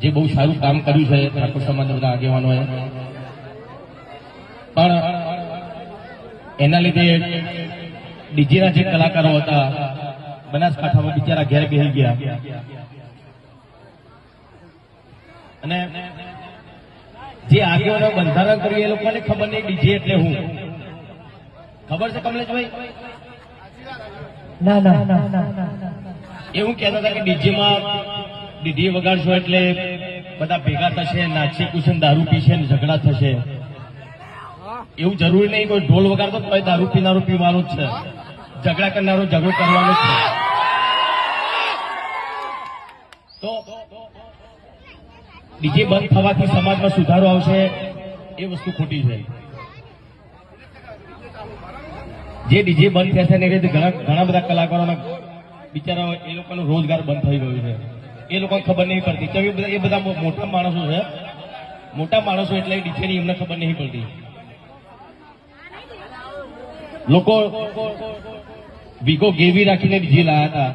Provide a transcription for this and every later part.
જે બહુ સારું કામ કર્યું છે ઠાકોર સમાજના બધા આગેવાનોએ. પણ એના લીધે ડીજેના જે કલાકારો હતા બનાસકાંઠામાં બિચારા ઘેર બેસી ગયા. અને જે આગેવાનો બંધારણ કર્યું એ લોકોને ખબર નહીં ડીજે એટલે હું. ખબર છે કમલેશભાઈ? ના ના. એવું કહેતા હતા કે ડીજેમાં ડીજે વગાડશો એટલે બધા ભેગા થશે, નાચી કુશન દારૂ પીશે ને ઝઘડા થશે. એવું જરૂરી નહીં કોઈ ઢોલ વગાડતો તો દારૂ પીનારો પીવાનું જ છે. ઝઘડા કરનારો ઝઘડો કરવાનો છે. તો ડીજે બંધ થવાથી સમાજમાં સુધારો આવશે એ વસ્તુ ખોટી છે. જે ડીજે બંધ થશે ને એ રીતે ઘણા બધા કલાકારોના બિચારા એ લોકોનો રોજગાર બંધ થઈ ગયો છે. એ લોકોને ખબર નહીં પડતી. તો એ બધા મોટા માણસો છે. મોટા માણસો એટલે ડીજેની એમને ખબર નહીં પડતી. લોકો વીગો ગેરવી રાખીને ડીજે લાયા હતા.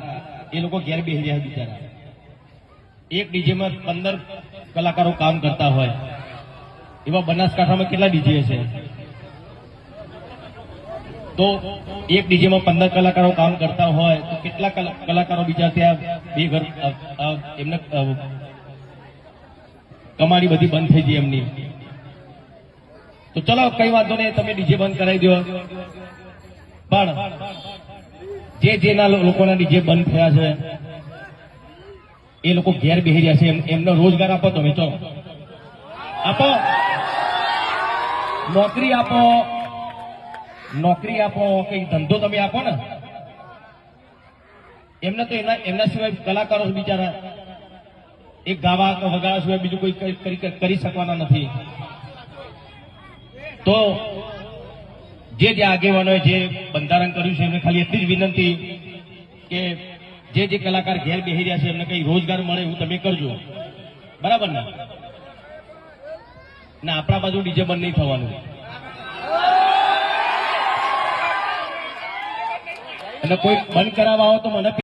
એ લોકો ઘેર બેસી રહ્યા બિચારા. એક ડીજેમાં પંદર કલાકારો કામ કરતા હોય. એવા બનાસકાંઠામાં કેટલા ડીજે છે તો એક ડીજેમાં પંદર કલાકારો કામ કરતા હોય, તો કેટલા કલા- કલાકારો બીજા ત્યાં એમને કમાડી બધી બંધ થઈ ગઈ એમની. તો ચલો, કઈ વાંધો નહીં, તમે ડીજે બંધ કરાવી દો. પણ જે જેના લોકોના ડીજે બંધ થયા છે, એ લોકો ઘેર બેહી રહ્યા છે, એમ- એમનો રોજગાર આપો તમે, ચલો. આપો. નોકરી આપો. નોકરી આપો, કઈ ધંધો તમે આપો ને. એમને તો એમના એમના સિવાય કલાકારો બિચારા. એક ગાવા કે વગાડવા સિવાય બીજું કોઈ કરી- શકવાના નથી. તો જે જે આગેવાનોએ જે બંધારણ કર્યું છે, એમને ખાલી એટલી જ વિનંતી કે જે જે કલાકાર ઘેર બેસી રહ્યા છે, એમને કઈ રોજગાર મળે એવું તમે કરજો. બરાબર ના આપણા બાજુ ડીજે બંધ નહીં થવાનું. અને કોઈ બંધ કરાવવા આવો તો મને